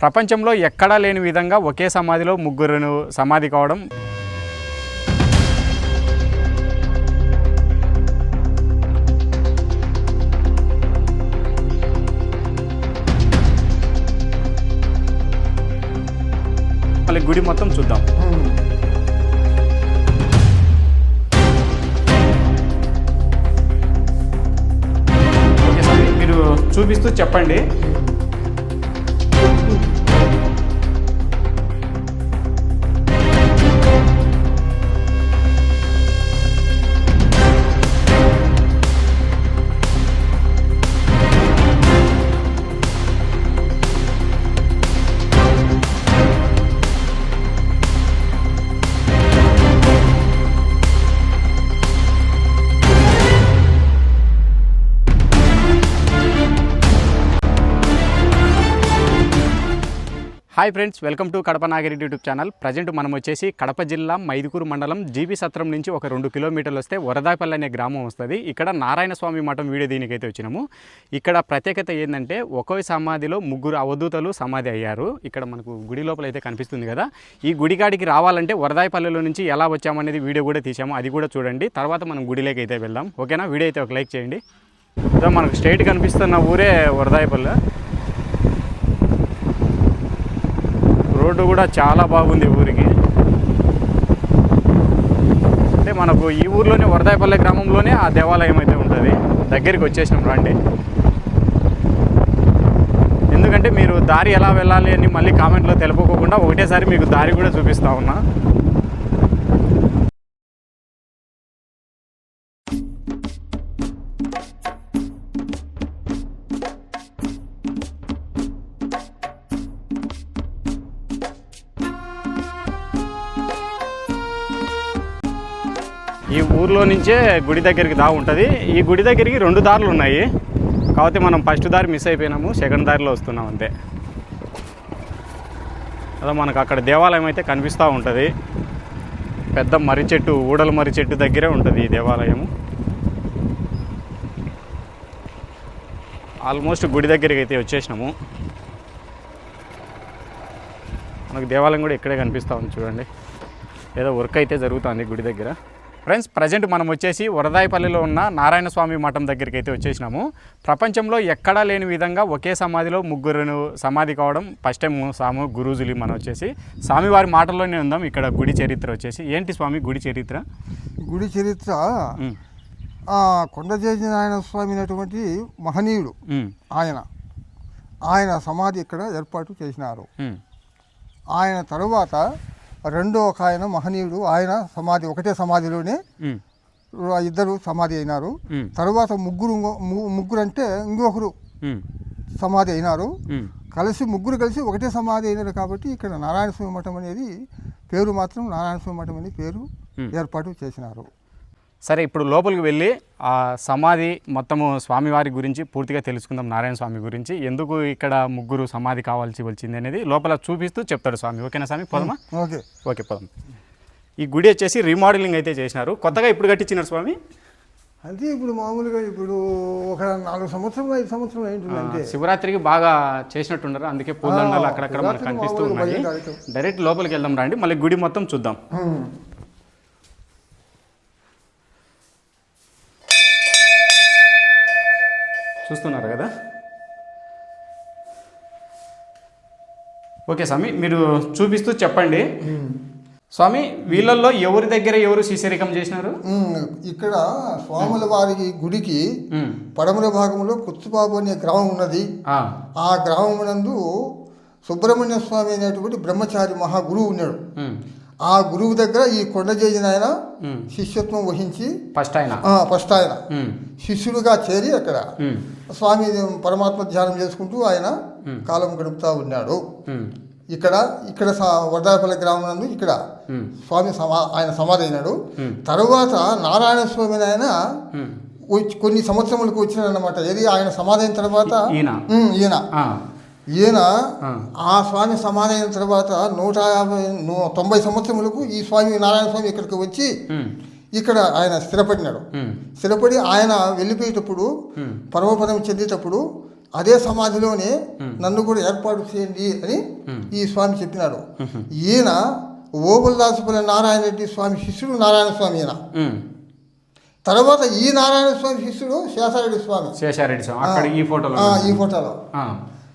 ప్రపంచంలో ఎక్కడా లేని విధంగా ఒకే సమాధిలో ముగ్గురును సమాధి కావడం. మళ్ళీ గుడి మొత్తం చూద్దాం. ఓకే సార్ మీరు చూపిస్తూ చెప్పండి. Hi friends welcome to Kadapa Nagireddy YouTube channel. Present మనం వచ్చేసి కడప జిల్లా మైదుకూరు మండలం జీబీ సత్రం నుంచి ఒక రెండు కిలోమీటర్లు వస్తే వరదాపల్లి అనే గ్రామం వస్తుంది. ఇక్కడ నారాయణ స్వామి మఠం వీడియో దీనికైతే వచ్చినాము. ఇక్కడ ప్రత్యేకత ఏంటంటే ఒకే సమాధిలో ముగ్గురు అవధూతలు సమాధి అయ్యారు. ఇక్కడ మనకు గుడి లోపల అయితే కనిపిస్తుంది కదా. ఈ గుడికాడికి రావాలంటే వరదాయపల్లిలో నుంచి ఎలా వచ్చామనేది వీడియో కూడా తీసాము అది కూడా చూడండి. తర్వాత మనం గుడిలోకి అయితే వెళ్దాం. ఓకేనా? వీడియో అయితే ఒక లైక్ చేయండి. మనకు స్ట్రైట్ కనిపిస్తున్న ఊరే వరదాయపల్లి. రోడ్డు కూడా చాలా బాగుంది ఊరికి. అంటే మనకు ఈ ఊర్లోనే వరదాయపల్లె గ్రామంలోనే ఆ దేవాలయం అయితే ఉంటుంది. దగ్గరికి వచ్చేసినాం రండి. ఎందుకంటే మీరు దారి ఎలా వెళ్ళాలి అని మళ్ళీ కామెంట్లో తెలుపుకోకుండా ఒకటేసారి మీకు దారి కూడా చూపిస్తా ఉన్నా. ఈ ఊర్లో నుంచే గుడి దగ్గరికి దా ఉంటుంది. ఈ గుడి దగ్గరికి రెండు దారులు ఉన్నాయి. కాకపోతే మనం ఫస్ట్ దారి మిస్ అయిపోయినాము సెకండ్ దారిలో వస్తున్నాం అంతే. అదే మనకు అక్కడ దేవాలయం అయితే కనిపిస్తూ ఉంటుంది. పెద్ద మర్రి చెట్టు ఊడల మర్రి చెట్టు దగ్గరే ఉంటుంది ఈ దేవాలయము. ఆల్మోస్ట్ గుడి దగ్గరికి అయితే వచ్చేసినాము. మనకు దేవాలయం కూడా ఇక్కడే కనిపిస్తూ ఉంది చూడండి. ఏదో వర్క్ అయితే జరుగుతుంది గుడి దగ్గర. ఫ్రెండ్స్ ప్రజెంట్ మనం వచ్చేసి వరదాయపల్లిలో ఉన్న నారాయణ స్వామి మఠం దగ్గరికి అయితే వచ్చేసినాము. ప్రపంచంలో ఎక్కడా లేని విధంగా ఒకే సమాధిలో ముగ్గురును సమాధి కావడం ఫస్ట్ టైం సాము గురూజులు మనం వచ్చేసి. స్వామివారి మాటల్లోనే ఉందాం ఇక్కడ గుడి చరిత్ర వచ్చేసి. ఏంటి స్వామి గుడి చరిత్ర? గుడి చరిత్ర కొండజేజి నారాయణ స్వామి అనేటువంటి మహనీయుడు ఆయన ఆయన సమాధి ఇక్కడ ఏర్పాటు చేసినారు. ఆయన తరువాత రెండో ఒక ఆయన మహనీయుడు ఆయన సమాధి ఒకటే సమాధిలోనే ఇద్దరు సమాధి అయినారు. తరువాత ముగ్గురు ముగ్గురు అంటే ఇంకొకరు సమాధి అయినారు. కలిసి ముగ్గురు కలిసి ఒకటే సమాధి అయినారు కాబట్టి ఇక్కడ నారాయణ స్వామి మఠం అనేది పేరు మాత్రం నారాయణ స్వామి మఠం అనే పేరు. ఏర్పాటు చేసినారు. సరే ఇప్పుడు లోపలికి వెళ్ళి ఆ సమాధి మొత్తము స్వామివారి గురించి పూర్తిగా తెలుసుకుందాం నారాయణ స్వామి గురించి. ఎందుకు ఇక్కడ ముగ్గురు సమాధి కావాల్సి వచ్చింది అనేది లోపల చూపిస్తూ చెప్తాడు స్వామి. ఓకేనా స్వామి? పోదమా? ఓకే. ఓకే పోదాం. ఈ గుడి వచ్చేసి రీమోడలింగ్ అయితే చేసినారు. కొత్తగా ఇప్పుడు కట్టించినారు స్వామి? అంటే ఇప్పుడు మామూలుగా ఇప్పుడు ఒక నాలుగు సంవత్సరం ఐదు సంవత్సరం ఏంటంటే శివరాత్రికి బాగా చేసినట్టున్నారు. అందుకే పూలదండాలు అక్కడక్కడ మనకు కనిపిస్తూ ఉన్నాయి. డైరెక్ట్ లోపలికి వెళ్దాం రండి. మళ్ళీ గుడి మొత్తం చూద్దాం. చూస్తున్నారు కదా? ఓకే స్వామి మీరు చూపిస్తూ చెప్పండి. స్వామి వీళ్ళల్లో ఎవరి దగ్గర ఎవరు శిశరికం చేసినారు. ఇక్కడ స్వాముల వారి గుడికి ఉమ్, పడమర భాగంలో కుత్తుబాబు అనే గ్రామం ఉన్నది. ఆ, ఆ గ్రామమునందు సుబ్రహ్మణ్య స్వామి అనేటువంటి బ్రహ్మచారి మహా గురువు ఉన్నాడు ఆ గురువు దగ్గర ఈ కొండజేజి ఆయన ఉమ్. శిష్యత్వం వహించి ఫస్ట్ ఆయన. ఫస్ట్ ఆయన. శిష్యుడుగా చేరి అక్కడ స్వామి పరమాత్మ ధ్యానం చేసుకుంటూ ఆయన. కాలం గడుపుతూ ఉన్నాడు. ఇక్కడ ఇక్కడ వరదాపల్లి గ్రామం నందు ఇక్కడ స్వామి సమా ఆయన సమాధి అయినాడు. తరువాత నారాయణ స్వామి ఆయన కొన్ని సంవత్సరములకు వచ్చినాడనమాట ఏది ఆయన సమాధి అయిన తర్వాత ఈయన. ఈయన ఆ, స్వామి సమాధి అయిన తర్వాత నూట యాభై తొంభై సంవత్సరములకు ఈ స్వామి నారాయణ స్వామి ఇక్కడికి వచ్చి ఇక్కడ ఆయన స్థిరపడినాడు. స్థిరపడి ఆయన వెళ్ళిపోయేటప్పుడు పరమపదం చెందేటప్పుడు అదే సమాధిలోనే నన్ను కూడా ఏర్పాటు చేయండి అని ఈ స్వామి చెప్పినాడు. ఈయన ఓబుల్దాసుపల్లి నారాయణ రెడ్డి స్వామి శిష్యుడు నారాయణ స్వామి ఈయన. తర్వాత ఈ నారాయణ స్వామి శిష్యుడు శేషారెడ్డి స్వామి. శేషారెడ్డి స్వామి. ఈ ఫోటోలో ఈ ఫోటోలో.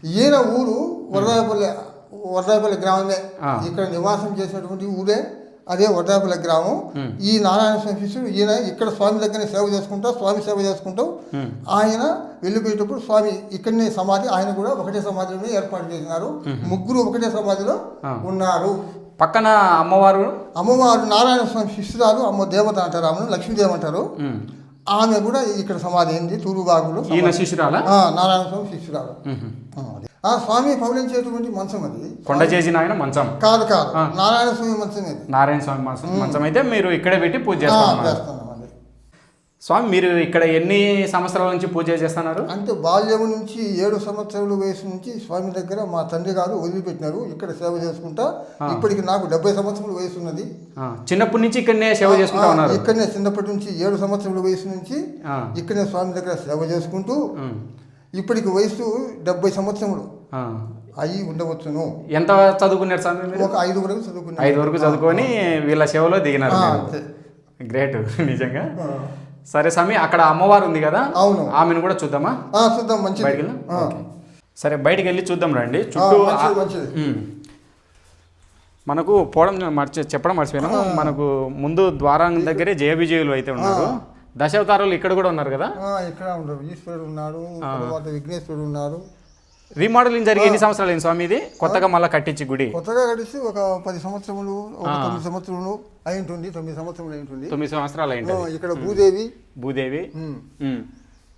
ఈయన ఊరు వరదాయపల్లి వరదాయపల్లి గ్రామమే. ఇక్కడ నివాసం చేసినటువంటి ఊరే అదే వరదాయపల్లి గ్రామం. ఈ నారాయణ స్వామి శిష్యుడు ఈయన ఇక్కడ స్వామి దగ్గర సేవ చేసుకుంటూ స్వామి సేవ చేసుకుంటూ ఆయన వెళ్ళిపోయేటప్పుడు స్వామి ఇక్కడనే సమాధి ఆయన కూడా ఒకటే సమాధిలోనే ఏర్పాటు చేసినారు. ముగ్గురు ఒకటే సమాధిలో. ఉన్నారు. పక్కన అమ్మవారు? అమ్మవారు నారాయణ స్వామి శిష్యురాలు అమ్మ దేవత అంటారు ఆమెను లక్ష్మీదేవి అంటారు. ఆమె కూడా ఇక్కడ సమాధి అయింది తూరుబాగులో ఈయన శిష్యురాలా? నారాయణ స్వామి శిష్యురాలు. ఆ, స్వామి పవలించేటువంటి మంచం అది. కొండ చేసిన ఆయన మంచం. కాదు కాదు. నారాయణ స్వామి మంచం నారాయణ స్వామి మంచం మంచం అయితే మీరు ఇక్కడే పెట్టి పూజ అది స్వామి మీరు ఇక్కడ ఎన్ని సంవత్సరాల నుంచి పూజ చేస్తున్నారు? అంటే బాల్యం నుంచి ఏడు సంవత్సరాల వయసు నుంచి స్వామి దగ్గర మా తండ్రి గారు వదిలిపెట్టినారు. ఇక్కడ సేవ చేసుకుంటా. ఇప్పటికి నాకు డెబ్బై సంవత్సరాల వయసు ఉన్నది. చిన్నప్పటి నుంచి ఇక్కడనే సేవ చేసుకుంటా ఉన్నారు. ఇక్కడనే చిన్నప్పటి నుంచి ఏడు సంవత్సరాల వయసు నుంచి ఇక్కడనే స్వామి దగ్గర సేవ చేసుకుంటూ ఇప్పటికి వయసు డెబ్బై సంవత్సరములు. అయి ఉండవచ్చును. ఎంత చదువుకున్నారు స్వామి మీరు? ఒక ఐదు వరకు చదువుకున్నాను. ఐదు వరకు చదువుకొని వీళ్ళ సేవలో దిగినారు. గ్రేట్ నిజంగా. సరే స్వామి అక్కడ అమ్మవారు ఉంది కదా? అవును. ఆమెను కూడా చూద్దామా? చూద్దాం మంచిది. బయటికి. సరే బయటికి వెళ్ళి చూద్దాం రండి. చుట్టూ. మనకు పోవడం మర్చి చెప్పడం మర్చిపోయినాము మనకు ముందు ద్వారం దగ్గరే జయ విజయులు అయితే ఉన్నారు. దశావతారాలు ఇక్కడ కూడా ఉన్నారు కదా? ఇక్కడ ఉండరు. ఈశ్వరుడు ఉన్నాడు తర్వాత విఘ్నేశ్వరుడు ఉన్నారు. రీమోడలింగ్ జరిగి ఎన్ని సంవత్సరాలు అయింది స్వామి ఇది కొత్తగా మళ్ళీ కట్టించి గుడి. కొత్తగా కలిసి ఒక పది సంవత్సరములు ఒక తొమ్మిది సంవత్సరములు అయి ఉంటుంది తొమ్మిది సంవత్సరములు అయి ఉంటుంది తొమ్మిది సంవత్సరాలు అయింది ఇక్కడ భూదేవి. భూదేవి.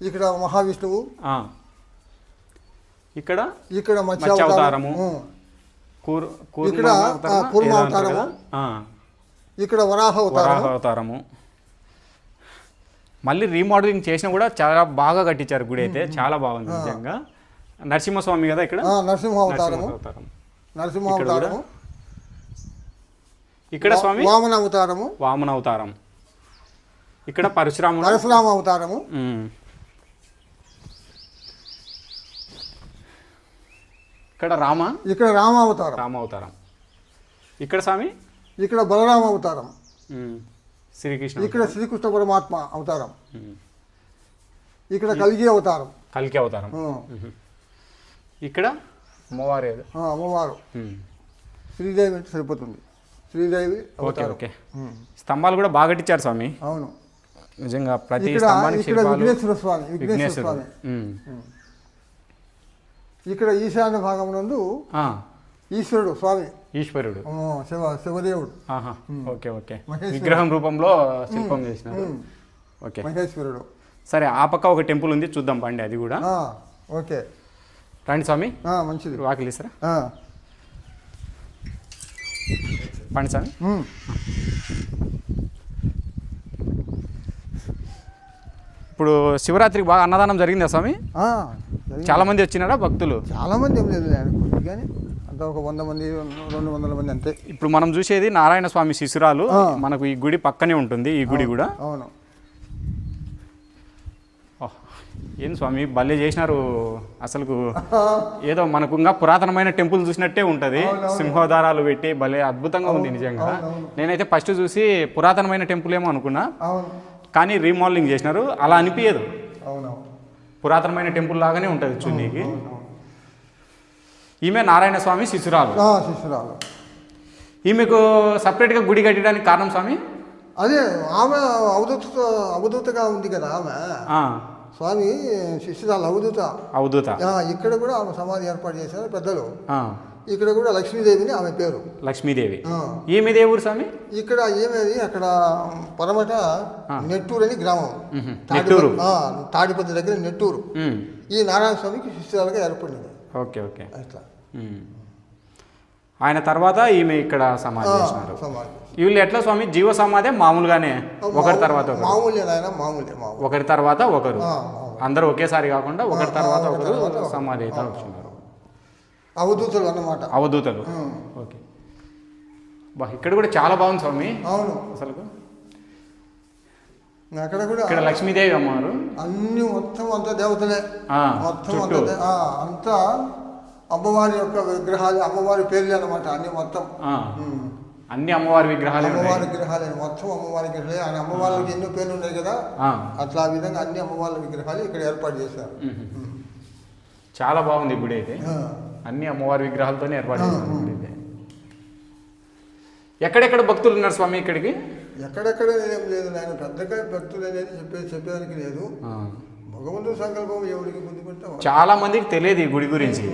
ఇక్కడ మహావిష్ణువు. ఇక్కడ ఇక్కడ మత్స్య మత్స్య అవతారము. ఉమ్. కూర్ ఇక్కడ, ఆ, కూర్మ అవతారము. ఇక్కడ వరాహ అవతారము. మళ్ళీ రీమోడలింగ్ చేసినా కూడా చాలా బాగా కట్టించారు గుడి అయితే. చాలా బాగుంది నిజంగా. నరసింహస్వామి కదా ఇక్కడ? నరసింహ అవతారము నరసింహ? అవతారము ఇక్కడ స్వామి వామన అవతారము వామన అవతారం ఇక్కడ పరశురాముడు? పరశురామ అవతారము. ఇక్కడ రామ? ఇక్కడ రామ అవతారం రామ అవతారం ఇక్కడ స్వామి? ఇక్కడ బలరామ అవతారం. శ్రీకృష్ణ. ఇక్కడ శ్రీకృష్ణ పరమాత్మ అవతారం. ఇక్కడ కలిగి అవతారం. కల్కి అవతారం. ఇక్కడ? అమ్మవారి ఏదో. అమ్మవారు. శ్రీదేవి అంటే సరిపోతుంది. Sridevi okay okay. స్తంభాలు కూడా బాగా కట్టించారు స్వామి. అవును. నిజంగా ప్రతి స్తంభానికి విఘ్నేశ్వర స్వామి విఘ్నేశ్వర స్వామి. ఇక్కడ ఈశాన్య భాగం నందు ఆ, ఈశ్వరుడు స్వామి. ఈశ్వరుడు. శివ శివదేవుడు. ఆహా ఓకే ఓకే. విగ్రహం రూపంలో శిల్పం చేసినారు ఉమ్, ఓకే. మహేశ్వరుడు. సరే ఆ పక్క ఒక టెంపుల్ ఉంది చూద్దాం పండి అది కూడా. ఆ, ఓకే. రండి స్వామి. మంచిది. వాకిలి ఇస్తారా ఆ, పండి స్వామి. ఇప్పుడు శివరాత్రికి బాగా అన్నదానం జరిగిందా స్వామి. చాలా మంది వచ్చినారా భక్తులు? చాలా మంది ఏం లేదు కొద్దిగానే. అంత ఒక వంద మంది రెండు వందల మంది అంతే. ఇప్పుడు మనం చూసేది నారాయణ స్వామి శిశురాలు. మనకు ఈ గుడి పక్కనే ఉంటుంది ఈ గుడి కూడా. అవును. ఏం స్వామి భలే చేసినారు. అసలు ఏదో మనకు ఇంకా పురాతనమైన టెంపుల్ చూసినట్టే ఉంటుంది. సింహోదారాలు పెట్టి భలే అద్భుతంగా ఉంది నిజంగా. నేనైతే ఫస్ట్ చూసి పురాతనమైన టెంపుల్ ఏమో అనుకున్నా. కానీ రీమోడలింగ్ చేసినారు. అలా అనిపించదు పురాతనమైన టెంపుల్ లాగానే ఉంటుంది చూడనీకి. ఈమె నారాయణ స్వామి శిశురాలు. ఆ, శిష్యురాలు ఈమెకు సపరేట్గా గుడి కట్టడానికి కారణం స్వామి? అదే ఆమె అవధూత అవధూతగా ఉంది కదా ఆమె. స్వామి శిష్యురాలు అవధూత. అవధూత. ఇక్కడ కూడా ఆమె సమాధి ఏర్పాటు చేశారు పెద్దలు. ఇక్కడ కూడా లక్ష్మీదేవిని ఆమె పేరు. లక్ష్మీదేవి. ఈమె దేవుడు స్వామి? ఇక్కడ ఏమేది? అక్కడ పరమట నెట్టూరు అని గ్రామం. నెట్టూరు. ఆ, తాడిపత్రి దగ్గర నెట్టూరు. ఈ నారాయణ స్వామికి శిష్యురాలుగా ఏర్పడింది ఓకే ఓకే. అట్లా. ఆయన తర్వాత ఈమె ఇక్కడ సమాధి సమాధి. వీళ్ళు ఎట్లా స్వామి? జీవ సమాధే మామూలుగానే. ఒకరి తర్వాత ఒకరు. తర్వాత ఒకరు. అందరూ ఒకేసారి కాకుండా ఒకరి తర్వాత ఒకరి. సమాధి అయితే వచ్చినారు అవధూతలు అన్నమాట. అవధూతలు. ఓకే. బా ఇక్కడ కూడా చాలా బాగుంది స్వామి. అవును. అసలు అక్కడ కూడా ఇక్కడ లక్ష్మీదేవి అమ్మవారు. అన్ని మొత్తం అంతా దేవతలే. మొత్తం. అంతా అమ్మవారి యొక్క విగ్రహాలు అమ్మవారి పేర్లు అనమాట అన్ని మొత్తం. అన్ని అమ్మవారి విగ్రహాలు అమ్మవారి విగ్రహాలే మొత్తం అమ్మవారి విగ్రహాలే. ఆ అమ్మవారికి ఎన్నో పేర్లు ఉన్నాయి కదా. అట్లా ఆ విధంగా అన్ని అమ్మవారి విగ్రహాలు ఇక్కడ ఏర్పాటు చేశారు. చాలా బాగుంది గుడి అయితే. అన్ని అమ్మవారి విగ్రహాలతోనే ఏర్పాటు చేశారు ఆ. గుడి అయితే. ఎక్కడెక్కడ భక్తులు ఉన్నారు స్వామి ఇక్కడికి? ఎక్కడెక్కడ ఏం లేదు నాయన. పెద్దగా భక్తులు అనేది చెప్పేది చెప్పేదానికి లేదు. ఆ. భగవంతుడి సంకల్పం ఎవరికి ముందు పెడితే వాడు. చాలా మందికి తెలియదు ఈ గుడి గురించి.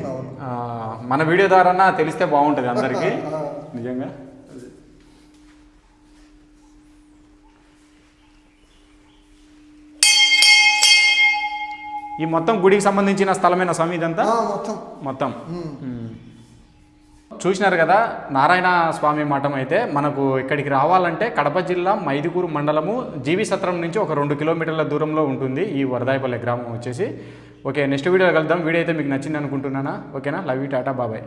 మన వీడియో ద్వారా తెలిస్తే బాగుంటుంది అందరికీ. నిజంగా. ఈ మొత్తం గుడికి సంబంధించిన స్థలమైన స్వామి ఇదంతా? మొత్తం. మొత్తం. చూసినారు కదా నారాయణ స్వామి మఠం అయితే మనకు ఇక్కడికి రావాలంటే కడప జిల్లా మైదుకూరు మండలము జీవి సత్రం నుంచి ఒక రెండు కిలోమీటర్ల దూరంలో ఉంటుంది ఈ వరదాయపల్లి గ్రామం వచ్చేసి. ఓకే నెక్స్ట్ వీడియో కలుద్దాం. వీడియో అయితే మీకు నచ్చింది అనుకుంటున్నానా? ఓకేనా? లవ్ యూ టాటా బాబాయ్.